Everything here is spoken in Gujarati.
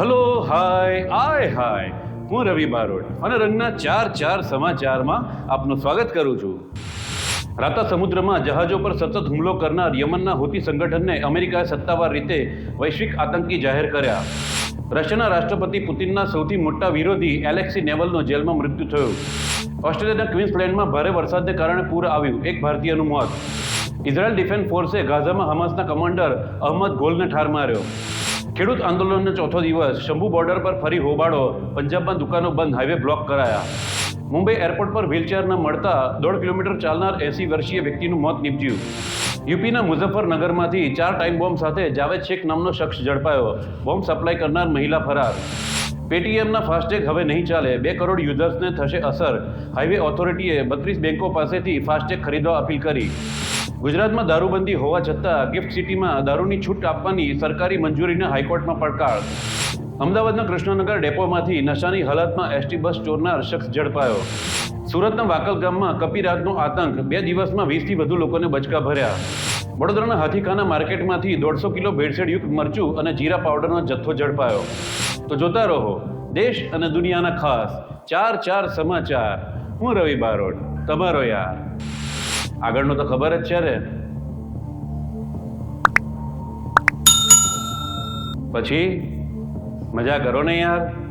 હલો, હાય, આય, હાય. હું રવિ બારોટ. અને રંગના ચાર ચાર સમાચારમાં આપનું સ્વાગત કરું છું. રાતા સમુદ્રમાં જહાજો પર સતત હુમલો કરનાર યમનના હોતી સંગઠનને અમેરિકાએ સત્તાવાર રીતે વૈશ્વિક આતંકી જાહેર કર્યા. રશિયાના રાષ્ટ્રપતિ પુતિનના સૌથી મોટા વિરોધી એલેક્સી નેવલનો જેલમાં મૃત્યુ થયું. ઓસ્ટ્રેલિયાના ક્વીન્સલેન્ડમાં ભારે વરસાદને કારણે પૂર આવ્યું, એક ભારતીયનું મોત. ઇઝરાયલ ડિફેન્સ ફોર્સે ગાઝામાં હમાસના કમાન્ડર અહમદ ગોલને ઠાર માર્યો. ખેડૂત આંદોલનનો ચોથો દિવસ. શંભુ બોર્ડર પર ફરી હોબાળો. પંજાબમાં દુકાનો બંધ. હાઈવે બ્લોક કરાયા. મુંબઈ એરપોર્ટ પર વ્હીલચેર ન મળતા દોઢ કિલોમીટર ચાલનાર એસી વર્ષીય વ્યક્તિનું મોત નીપજ્યું. યુપીના મુઝફ્ફરનગરમાંથી ચાર ટાઈમ બોમ્બ સાથે જાવેદ શેખ નામનો શખ્સ ઝડપાયો. બોમ્બ સપ્લાય કરનાર મહિલા ફરાર. પેટીએમના ફાસ્ટેગ હવે નહીં ચાલે. બે કરોડ યુઝર્સને થશે અસર. હાઈવે ઓથોરિટીએ બત્રીસ બેંકો પાસેથી ફાસ્ટેગ ખરીદવા અપીલ કરી. ગુજરાતમાં દારૂબંધી હોવા છતાં ગિફ્ટ સિટીમાં દારૂની છૂટ આપવાની સરકારી મંજૂરીને હાઈકોર્ટમાં પડકાર. અમદાવાદના કૃષ્ણનગર ડેપોમાંથી નશાની હાલતમાં એસટી બસ ચોરનાર શખ્સ ઝડપાયો. સુરતના વાકલ ગામમાં કપિરાતનો આતંક, બે દિવસમાં વીસથી વધુ લોકોને બચકા ભર્યા. વડોદરાના હાથીખાના માર્કેટમાંથી દોઢસો કિલો ભેળસેળયુક્ત મરચું અને જીરા પાવડરનો જથ્થો ઝડપાયો. તો જોતા રહો, દેશ અને દુનિયાના ખાસ, ચાર ચાર સમાચાર. હું રવિ બારોટ, તમારો યાર. આગળનો તો ખબર જ છે રે પછી? મજા કરો ને યાર.